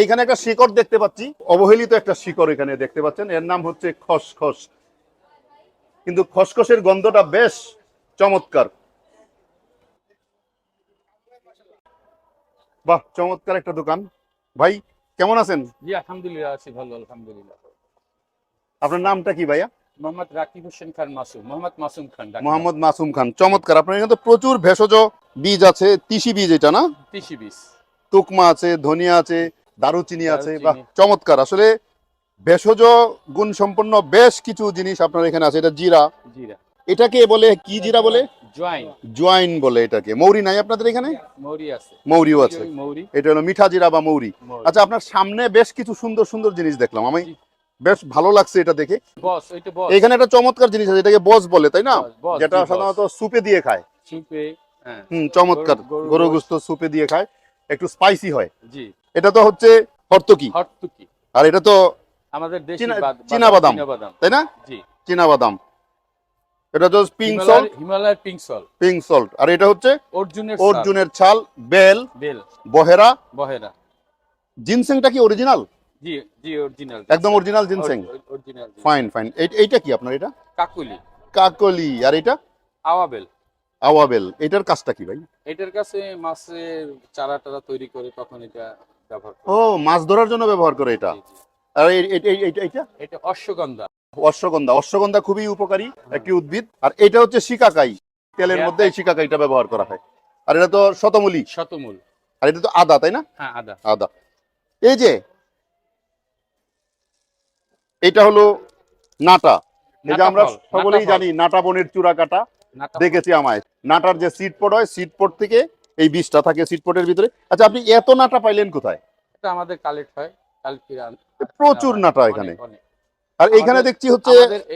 এইখানে একটা শিকড় দেখতে পাচ্ছি। অবহেলিত একটা শিকড় এখানে দেখতে পাচ্ছেন। এর নাম হচ্ছে খসখস। কিন্তু খসখসের গন্ধটা বেশ চমৎকার। বাহ চমৎকার একটা দোকান। ভাই কেমন আছেন? জি আলহামদুলিল্লাহ আছি ভালো আলহামদুলিল্লাহ। আপনার নামটা কি ভাইয়া? মোহাম্মদ রাকিব হোসেন খান মাসুম মোহাম্মদ মাসুম খান। মোহাম্মদ মাসুম খান চমৎকার। আপনার এখানে প্রচুর ভেষজ বীজ আছে তিসি বীজ এটা না? তিসি বিশ তুকমা আছে ধনিয়া আছে দারুচিনি আছে দারুচিনি। চমৎকার। আসলে ভেষজ গুণ সম্পন্ন বেশ কিছু জিনিস আপনার এখানে আছে এটা জিরা। জিরা। এটাকে বলে কি জিরা বলে? জোয়াইন। জোয়াইন বলে এটাকে। মৌরি নাই আপনাদের এখানে? মৌরি আছে। মৌরিও আছে। মৌরি। এটা হলো মিঠা জিরা বা মৌরি। আচ্ছা আপনার সামনে বেশ কিছু সুন্দর সুন্দর জিনিস দেখলাম। আমি। বেশ ভালো লাগছে এটা দেখে। এখানে একটা চমৎকার জিনিস আছে এটাকে বস বলে তাই না? যেটা সাধারণত সুপে দিয়ে খায়। সুপে হ্যাঁ। হুম চমৎকার। গরু-। গুস্ত সুপে দিয়ে খায়। একটু স্পাইসি হয়। এটা তো হচ্ছে হর্তকি। আর এটা তো আমাদের চীনা- বাদাম। তাই না? চীনা বাদাম এটা তো পিঙ্ক সল্ট হিমালয়ের পিঙ্ক সল পিঙ্ক সল্ট আর এটা হচ্ছে অর্জুনের অর্জুনের ছাল বেল বেল। বহেরা। বহেরা। জিনসেংটা কি অরিজিনাল জি জি অরিজিনাল একদম original ginseng. Original fine fine এইটা কি আপনার এটা? কাকুলি। কাকলি। আর এটা? আওয়াবেল। আওয়াবেল। এটার কাজটা কি ভাই? এটার কাছে মাছের চারা টারা তৈরি করে তখন এটা ব্যবহার করে। ও মাছ ধরার জন্য ব্যবহার করে এটা। আর এইটা এটা অশ্বগন্ধা। অশ্বগন্ধা। অশ্বগন্ধা খুবই উপকারী একটি উদ্ভিদ। আর এটা হচ্ছে শিকাকাই। তেলের হ্যাঁ। মধ্যে এই শিকাকাইটা ব্যবহার করা হয়। আর এটা তো শতমূলি। শতমূল। আর এটা তো আদা তাই না? হ্যাঁ আদা। আদা। এই যে এটা হলো নাটা। এই যে আমরা সকলেই জানি নাটা বনের চূড়া কাটা দেখেছি আমায়। নাটার যে সিট পট হয় সিট পট থেকে এই বীজটা থাকে সিট পটের ভিতরে। আচ্ছা আপনি এত নাটা পাইলেন কোথায়? এটা আমাদের কালেক্ট হয় প্রচুর নাটা এখানে। আর এখানে দেখছি হচ্ছে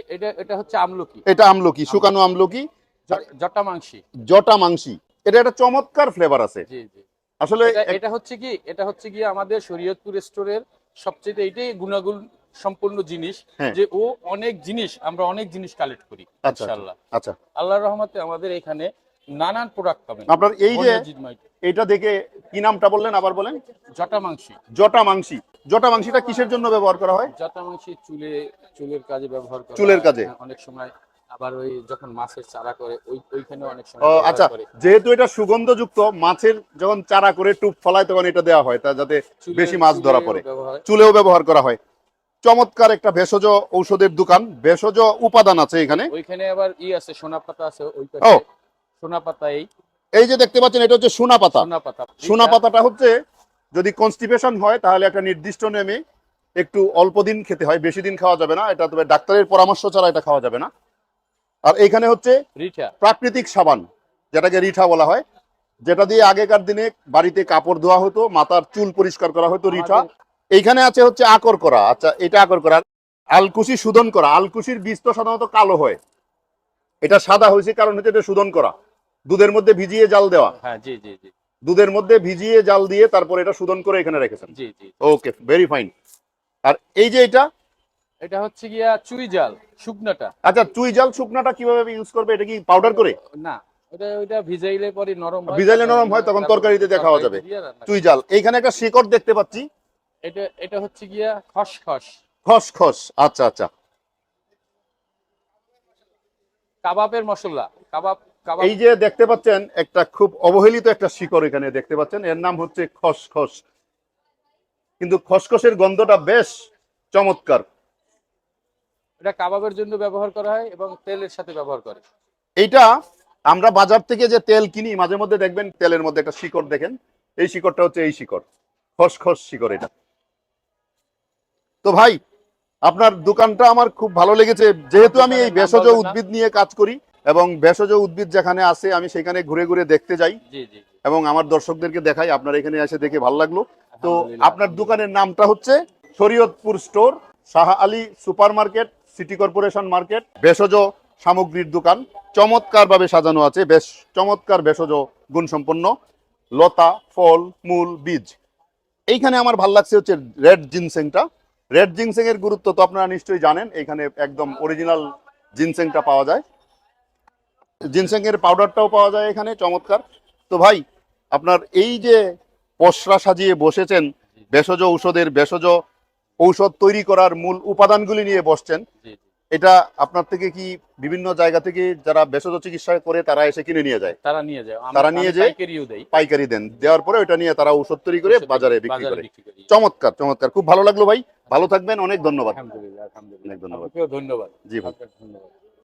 এটা এটা হচ্ছে আমলকি। এটা আমলকি শুকানো আমলকি। জ- জটা মাংসি। জটা মাংসি। এটা একটা চমৎকার ফ্লেভার আছে। জি জি। আসলে এটা এটা হচ্ছে কি এটা হচ্ছে কি আমাদের শরীয়তপুর স্টোরের সবচেয়ে এইটাই গুণাগুণ সম্পূর্ণ জিনিস হ্যাঁ। যে ও অনেক জিনিস আমরা অনেক জিনিস কালেক্ট করি আচ্ছা, ইনশাআল্লাহ। আচ্ছা। আল্লাহর রহমতে আমাদের এখানে নানান প্রোডাক্ট পাবেন। আপনার এই যে এটা দেখে কি নামটা বললেন আবার বলেন? জটা মাংসি। জটা মাংসি। জটা মাংসিটা কিসের জন্য ব্যবহার করা হয়? জটা মাংসি চুলে চুলের কাজে ব্যবহার করা চুলের কাজে? অনেক সময় আবার ওই যখন মাছের চারা করে ওই ওইখানে অনেক সময় আচ্ছা যেহেতু এটা সুগন্ধযুক্ত মাছের যখন চারা করে টুপ ফলায় তখন এটা দেওয়া হয় তা যাতে বেশি মাছ ধরা পড়ে। চুলেও ব্যবহার করা হয়। চমৎকার একটা ভেষজ ঔষধের দোকান ভেষজ উপাদান আছে এখানে। ওইখানে আবার ই আছে সোনা পাতা আছে ওই ও। পাশে সোনা পাতা এই। এই যে দেখতে পাচ্ছেন এটা হচ্ছে সোনা পাতা। সোনা পাতা। সোনা পাতাটা হচ্ছে যদি কনস্টিপেশন হয় তাহলে একটা নির্দিষ্ট নেমে একটু অল্প দিন খেতে হয় বেশি দিন খাওয়া যাবে না। এটা তবে ডাক্তারের পরামর্শ ছাড়া এটা খাওয়া যাবে না। আর এইখানে হচ্ছে রিঠা। প্রাকৃতিক সাবান যেটাকে রিঠা বলা হয় যেটা দিয়ে আগেকার দিনে বাড়িতে কাপড় ধোয়া হতো মাথার চুল পরিষ্কার করা হতো রিঠা। এইখানে আছে হচ্ছে আকর করা। আচ্ছা এটা আকর করা। আলকুশি সুদন করা। আলকুশির বীজ তো সাধারণত কালো হয়। এটা সাদা হয়েছে কারণ হচ্ছে এটা সুদন করা। দুধের মধ্যে ভিজিয়ে জাল দেওয়া। হ্যাঁ জি জি জি। দুধের মধ্যে ভিজিয়ে জাল দিয়ে তারপর এটা শোধন করে এখানে রেখেছেন। জি জি ওকে ভেরি ফাইন আর এই যে এটা? এটা হচ্ছে গিয়া চুই জাল শুকনাটা। আচ্ছা চুই জাল শুকনাটা কীভাবে ইউজ করবে? এটা কি পাউডার করে? না ওটা ভিজাইলে পরে নরম হয় ভিজাইলে নরম হয়, তখন তরকারিতে খাওয়া যাবে। চুই জাল। এইখানে একটা শিকড় দেখতে পাচ্ছি। এটা এটা হচ্ছে গিয়া খসখস। খসখস আচ্ছা আচ্ছা। কাবাবের মশলা কাবাব কাবাব। এই যে দেখতে পাচ্ছেন একটা খুব অবহেলিত একটা শিকড় এখানে দেখতে পাচ্ছেন এর নাম হচ্ছে খসখস। কিন্তু খসখসের গন্ধটা বেশ চমৎকার। এটা কাবাবের জন্য ব্যবহার করা হয় এবং তেলের সাথে ব্যবহার করে। এইটা আমরা বাজার থেকে যে তেল কিনি মাঝে মধ্যে দেখবেন তেলের মধ্যে একটা শিকড় দেখেন এই শিকড়টা হচ্ছে এই শিকড় খসখস শিকড় এটা। তো ভাই আপনার দোকানটা আমার খুব ভালো লেগেছে। যেহেতু আমি এই ভেষজ উদ্ভিদ নিয়ে কাজ করি এবং ভেষজ উদ্ভিদ যেখানে আছে আমি সেখানে ঘুরে ঘুরে দেখতে যাই এবং আমার দর্শকদেরকে দেখাই আপনার এখানে এসে দেখে ভালো লাগল। তো আপনার দোকানের নামটা হচ্ছে Shariatpur store Shah Ali super market city corporation market ভেষজ সামগ্রীর দোকান। চমৎকার ভাবে সাজানো আছে বেশ চমৎকার ভেষজ গুণসম্পন্ন। লতা ফল মূল বীজ। এইখানে আমার ভালো লাগছে হচ্ছে রেড জিনসেংটা। রেড জিনসেং এর গুরুত্ব তো আপনারা নিশ্চয়ই জানেন এখানে একদম অরিজিনাল জিনসেংটা পাওয়া যায়। জিনসেং এর পাউডারটাও পাওয়া যায় এখানে চমৎকার। তো ভাই আপনার এই যে পসরা সাজিয়ে বসেছেন ভেষজ ঔষধের ভেষজ ঔষধ তৈরি করার মূল উপাদানগুলি নিয়ে বসছেন এটা আপনার থেকে কি বিভিন্ন জায়গা থেকে যারা ভেষজ চিকিৎসা করে তারা এসে কিনে নিয়ে যায়? তারা নিয়ে যায়। তারা নিয়ে যায়? পাইকারি দেন। দেওয়ার পরে ওটা নিয়ে তারা ঔষধ তৈরি করে বাজারে বিক্রি করে। চমৎকার চমৎকার। খুব ভালো লাগল ভাই। ভালো থাকবেন অনেক ধন্যবাদ। অনেক ধন্যবাদ। জি ভাই। ধন্যবাদ।